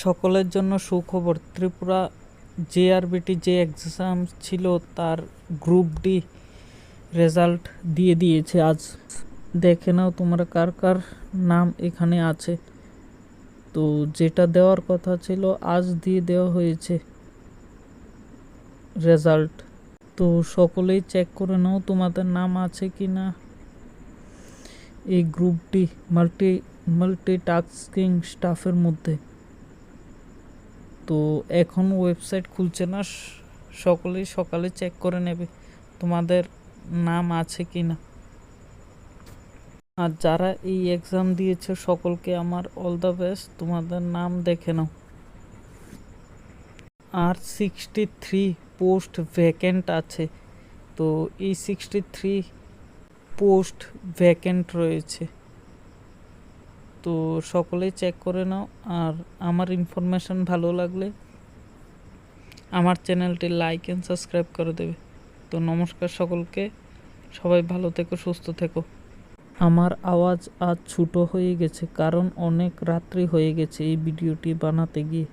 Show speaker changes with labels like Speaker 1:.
Speaker 1: সকলের জন্য সুখবর। ত্রিপুরা জেআরবিটি যে এক্সাম ছিল তার গ্রুপ ডি রেজাল্ট দিয়ে দিয়েছে আজ। দেখে নাও তোমরা কার কার নাম এখানে আছে। তো যেটা দেওয়ার কথা ছিল আজ দিয়ে দেওয়া হয়েছে রেজাল্ট তো সকলেই চেক করে নাও তোমাদের নাম আছে কি না। এই গ্রুপটি মাল্টি মাল্টি টাস্কিং স্টাফের মধ্যে। তো এখন ওয়েবসাইট খুলছে না সকলেই সকালে চেক করে নেবে তোমাদের নাম আছে কি না। আর যারা এই এক্সাম দিয়েছে সকলকে আমার অল দ্য বেস্ট তোমাদের নাম দেখে নাও। আর সিক্সটি থ্রি পোস্ট ভ্যাকেন্ট আছে, তো এই সিক্সটি থ্রি পোস্ট ভ্যাকেন্ট রয়েছে। তো সকলেই চেক করে নাও আর আমার ইনফরমেশান ভালো লাগলে আমার চ্যানেলটি লাইক অ্যান্ড সাবস্ক্রাইব করে দেবে। তো নমস্কার সকলকে, সবাই ভালো থেকো, সুস্থ থেকো। আমার আওয়াজ আজ ছোটো হয়ে গেছে, কারণ অনেক রাত্রি হয়ে গেছে এই ভিডিওটি বানাতে গিয়ে।